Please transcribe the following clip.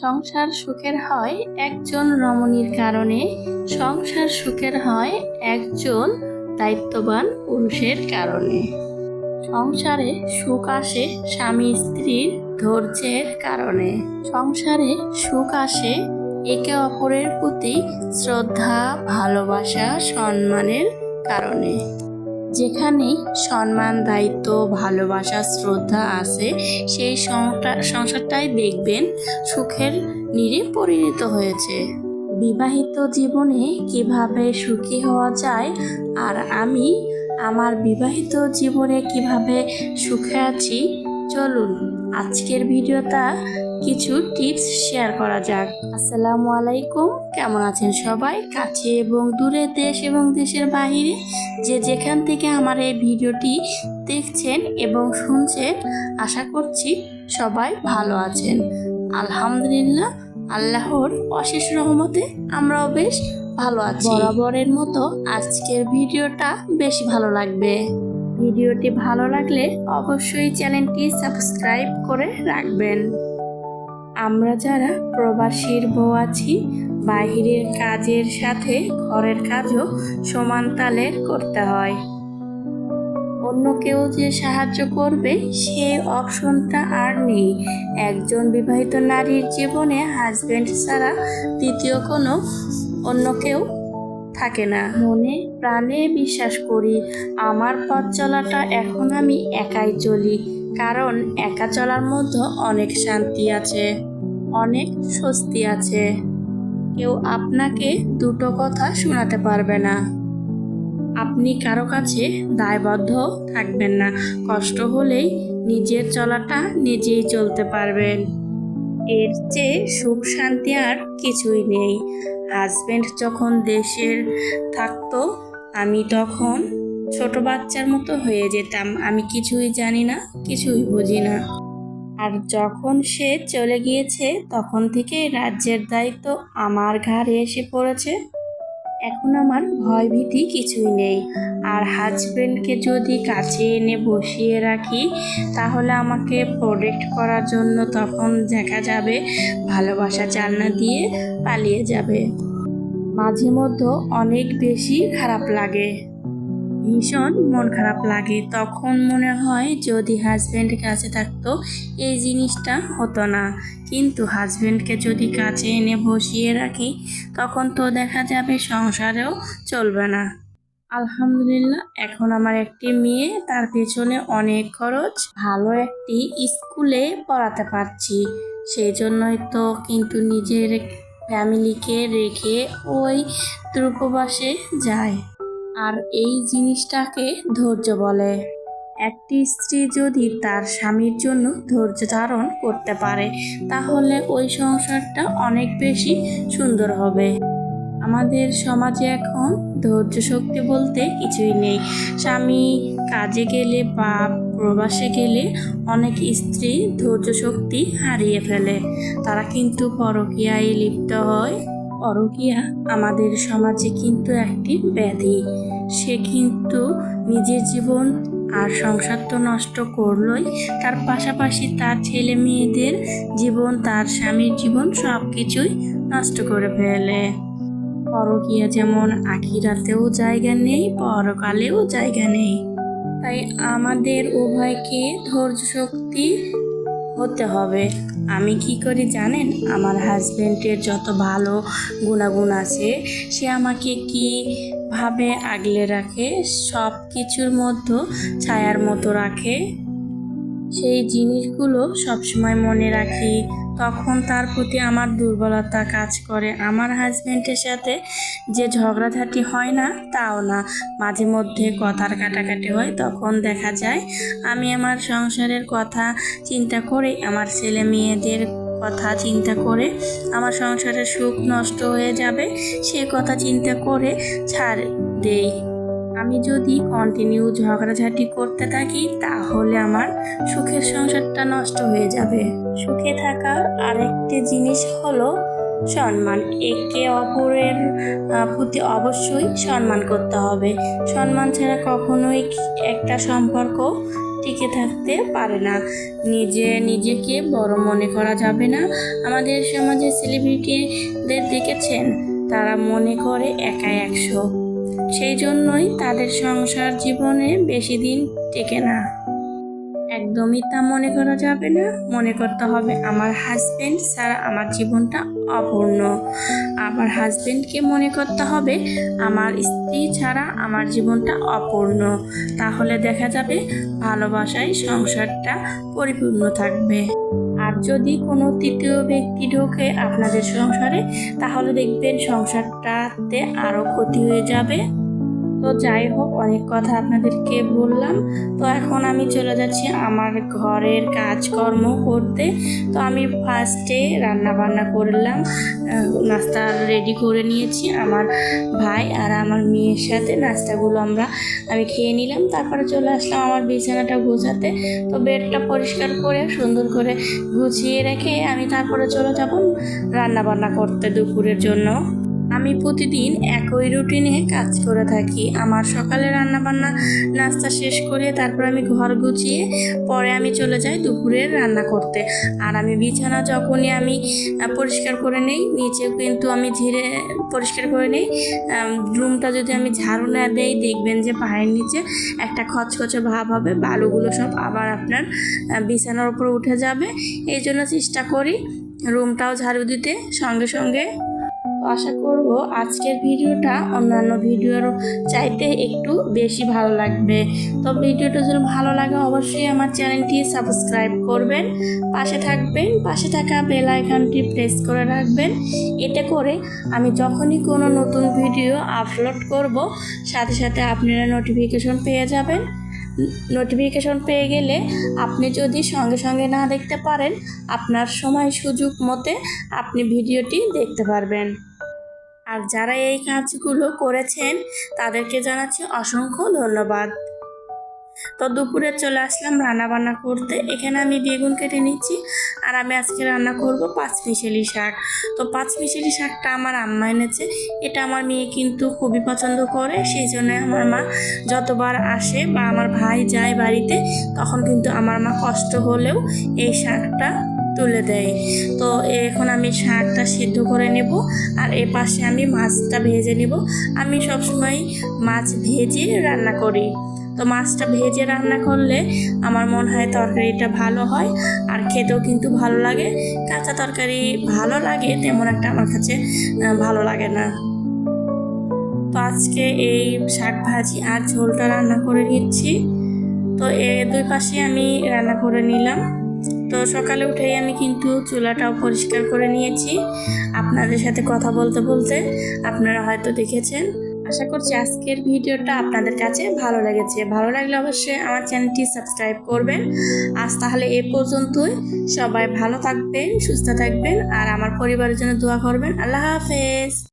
সংসার সুখের হয় একজন রমণীর কারণে, সংসার সুখের হয় একজন দায়িত্ববান পুরুষের কারণে। সংসারে সুখ আসে স্বামী স্ত্রীর ধৈর্যের কারণে। সংসারে সুখ আসে একে অপরের প্রতি শ্রদ্ধা, ভালোবাসা, সম্মানের কারণে। যেখানে সম্মান, দায়িত্ব, ভালোবাসা, শ্রদ্ধা আছে, সেই সংসার- সংসারটাই দেখবেন সুখের নিরে পরিণত হয়েছে। বিবাহিত জীবনে কীভাবে সুখী হওয়া যায় আর আমি আমার বিবাহিত জীবনে কীভাবে সুখে আছি, চলুন আজকের ভিডিওটা কিছু টিপস শেয়ার করা যাক। আসসালামু আলাইকুম, কেমন আছেন সবাই? কাছে এবং দূরে দেশ এবং দেশের বাইরে যে যেখান থেকে আমার এই ভিডিওটি দেখছেন এবং শুনছেন, আশা করছি সবাই ভালো আছেন। আলহামদুলিল্লাহ, আল্লাহর অশেষ রহমতে আমরাও বেশ ভালো আছি। বরাবরের মতো আজকের ভিডিওটা বেশি ভালো লাগবে। ভিডিওটি ভালো লাগলে অবশ্যই চ্যানেলটি সাবস্ক্রাইব করে রাখবেন। আমরা যারা প্রবাসীর বউ আছি, বাহিরের কাজের সাথে ঘরের কাজও সমান তালে করতে হয়। অন্য কেউ যে সাহায্য করবে, সে অপশনটা আর নেই। একজন বিবাহিত নারীর জীবনে হাজব্যান্ড ছাড়া দ্বিতীয় কোনো অন্য কেউ থাকে না। মনে প্রাণে বিশ্বাস করি, আমার পথ চলাটা এখন আমি একাই চলি, কারণ একা চলার মধ্যে অনেক শান্তি আছে। অনেক স্বস্তি আছে। কেউ আপনাকে দুটো কথা শোনাতে পারবে না। আপনি কারও কাছে দায়বদ্ধ থাকবেন না। কষ্ট হলেই নিজের চলাটা নিজেই চলতে পারবেন। এর চেয়ে সুখ শান্তি আর কিছুই নেই। হাজবেন্ড যখন দেশের থাকতো, আমি তখন ছোট বাচ্চার মতো হয়ে যেতাম। আমি কিছুই জানি না, কিছুই বুঝি না। আর যখন সে চলে গিয়েছে, তখন থেকে রাজ্যের দায়িত্ব আমার ঘাড়ে এসে পড়েছে। এখন আমার ভয় ভীতি কিছুই নেই। আর হাজবেন্ডকে যদি কাছে এনে বসিয়ে রাখি, তাহলে আমাকে প্রোটেক্ট করার জন্য তখন দেখা যাবে ভালোবাসা চালনা দিয়ে পালিয়ে যাবে। মাঝে মধ্যে অনেক বেশি খারাপ লাগে। ভীষণ মন খারাপ লাগে। তখন মনে হয় যদি হাজব্যান্ড কাছে থাকতো, এই জিনিসটা হতো না। কিন্তু হাজব্যান্ডকে যদি কাছে এনে বসিয়ে রাখি, তখন তো দেখা যাবে সংসারেও চলবে না। আলহামদুলিল্লাহ, এখন আমার একটি মেয়ে, তার পেছনে অনেক খরচ, ভালো একটি স্কুলে পড়াতে পারছি। সেই জন্যই তো কিন্তু নিজের ফ্যামিলিকে রেখে ওই দ্রুপবাসে যায়। আর এই জিনিসটাকে ধৈর্য বলে। একটি স্ত্রী যদি তার স্বামীর জন্য ধৈর্য ধারণ করতে পারে, তাহলে ওই সংসারটা অনেক বেশি সুন্দর হবে। আমাদের সমাজে এখন ধৈর্য শক্তি বলতে কিছুই নেই। স্বামী কাজে গেলে বা প্রবাসে গেলে অনেক স্ত্রী ধৈর্য শক্তি হারিয়ে ফেলে। তারা কিন্তু পরকীয়ায় লিপ্ত হয়। পরকীয়া আমাদের সমাজে কিন্তু একটি ব্যাধি। সে কিন্তু নিজের জীবন আর সংসার তো নষ্ট করলই। তার পাশাপাশি তার ছেলে মেয়েদের জীবন, তার স্বামীর জীবন সব কিছুই নষ্ট করে ফেলে। পরকীয়া যেমন আখিরাতেও জায়গা নেই, পরকালেও জায়গা নেই। তাই আমাদের উভয়কে ধৈর্য শক্তি হতে হবে। আমি কি করি জানেন? আমার হাজবেন্ডের যত ভালো গুণাগুণ আছে, সে আমাকে কীভাবে আগলে রাখে, সব কিছুর মধ্যে ছায়ার মতো রাখে। সেই জিনিসগুলো সবসময় মনে রাখি। তখন তার প্রতি আমার দুর্বলতা কাজ করে। আমার হাজব্যান্ডের সাথে যে ঝগড়াঝাটি হয় না, তাও না। মাঝে মধ্যে কথার কাটাকাটি হয়, তখন দেখা যায় আমি আমার সংসারের কথা চিন্তা করে আমার ছেলে মেয়েদের কথা চিন্তা করে আমার সংসারের সুখ নষ্ট হয়ে যাবে, সে কথা চিন্তা করে ছাড় দেই। আমি যদি কন্টিনিউ ঝগড়াঝাটি করতে থাকি, তাহলে আমার সুখের সংসারটা নষ্ট হয়ে যাবে। সুখে থাকার আরেকটি জিনিস হলো সম্মান। একে অপরের প্রতি অবশ্যই সম্মান করতে হবে। সম্মান ছাড়া কখনোই একটা সম্পর্ক টিকে থাকতে পারে না। নিজে, নিজেকে বড় মনে করা যাবে না। আমাদের সমাজে সেলিব্রিটিদের দেখেছেন, তারা মনে করে একা একশো। সেই জন্যই তাদের সংসার জীবনে বেশি দিন টেকে না। একদমই তা মনে করা যাবে না। মনে করতে হবে আমার হাজবেন্ড ছাড়া আমার জীবনটা অপূর্ণ। আমার হাজবেন্ডকে মনে করতে হবে আমার স্ত্রী ছাড়া আমার জীবনটা অপূর্ণ। তাহলে দেখা যাবে ভালোবাসায় সংসারটা পরিপূর্ণ থাকবে। আর যদি কোনো তৃতীয় ব্যক্তি ঢোকে আপনাদের সংসারে, তাহলে দেখবেন সংসারটাতে আরও ক্ষতি হয়ে যাবে। তো যাই হোক, অনেক কথা আপনাদেরকে বললাম। তো এখন আমি চলে যাচ্ছি আমার ঘরের কাজকর্ম করতে। তো আমি ফার্স্টে রান্না বান্না করলাম নাস্তা রেডি করে নিয়েছি আমার ভাই আর আমার মেয়ের সাথে। নাস্তাগুলো আমরা, আমি খেয়ে নিলাম, তারপরে চলে আসলাম আমার বিছানাটা গোছাতে। তো বেডটা পরিষ্কার করে, সুন্দর করে গুছিয়ে রেখে আমি তারপরে চলে যাব রান্না বান্না করতে দুপুরের জন্য। আমি প্রতিদিন একই রুটিনে কাজ করে থাকি। আমার সকালে রান্না বান্না নাস্তা শেষ করে তারপর আমি ঘর গুছিয়ে পরে আমি চলে যাই দুপুরের রান্না করতে। আর আমি বিছানা যখনই আমি পরিষ্কার করে নেই, নিচে কিন্তু আমি ধীরে পরিষ্কার করে নেই। রুমটা যদি আমি ঝাড়ু না দেই, দেখবেন যে পায়ের নিচে একটা খচখচে ভাব হবে, বালুগুলো সব আবার আপনার বিছানার উপর উঠে যাবে। এই জন্য চেষ্টা করি রুমটাও ঝাড়ু দিতে। সঙ্গে সঙ্গে আশা করব আজকের ভিডিওটা অন্যান্য ভিডিওর চাইতে একটু বেশি ভালো লাগবে। তো ভিডিওটা যদি ভালো লাগে অবশ্যই আমার চ্যানেলটি সাবস্ক্রাইব করবেন, পাশে থাকবেন, পাশে থাকা বেল আইকনটি প্রেস করে রাখবেন। এতে করে আমি যখনই কোনো নতুন ভিডিও আপলোড করব, সাথে সাথে আপনারা নোটিফিকেশন পেয়ে যাবেন। নোটিফিকেশন পেয়ে গেলে আপনি যদি সঙ্গে সঙ্গে না দেখতে পারেন, আপনার সময় সুযোগ মতে আপনি ভিডিওটি দেখতে পারবেন। আর যারা এই কাজগুলো করেছেন, তাদেরকে জানাচ্ছি অসংখ্য ধন্যবাদ। তো দুপুরে চলে আসলাম রান্না বান্না করতে। এখানে আমি বেগুন কেটে নিচ্ছি আর আমি আজকে রান্না করব পাঁচমিশেলি শাক। তো পাঁচমিশেলি শাকটা আমার আম্মা এনেছে। এটা আমার মেয়ে কিন্তু খুবই পছন্দ করে, সেই জন্য আমার মা যতবার আসে বা আমার ভাই যায় বাড়িতে, তখন কিন্তু আমার মা কষ্ট হলেও এই শাকটা তুলে দেয়। তো এখন আমি শাকটা সিদ্ধ করে নেব আর এ পাশে আমি মাছটা ভেজে নেব। আমি সবসময় মাছ ভেজে রান্না করি। তো মাছটা ভেজে রান্না করলে আমার মনে হয় তরকারিটা ভালো হয় আর খেতেও কিন্তু ভালো লাগে। কাঁচা তরকারি ভালো লাগে, তেমন একটা আমার কাছে ভালো লাগে না। তো আজকে এই শাক ভাজি আর ঝোলটা রান্না করে নিচ্ছি। তো এ দুই পাশে আমি রান্না করে নিলাম। তো সকালে উঠেই আমি কিন্তু চুলাটাও পরিষ্কার করে নিয়েছি। আপনাদের সাথে কথা বলতে বলতে আপনারা হয়তো দেখেছেন। আশা করছি আজকের ভিডিওটা আপনাদের কাছে ভালো লেগেছে। ভালো লাগলে অবশ্যই আমার চ্যানেলটি সাবস্ক্রাইব করবেন। আজ তাহলে এ পর্যন্তই। সবাই ভালো থাকবেন, সুস্থ থাকবেন, আর আমার পরিবারের জন্য দোয়া করবেন। আল্লাহ হাফেজ।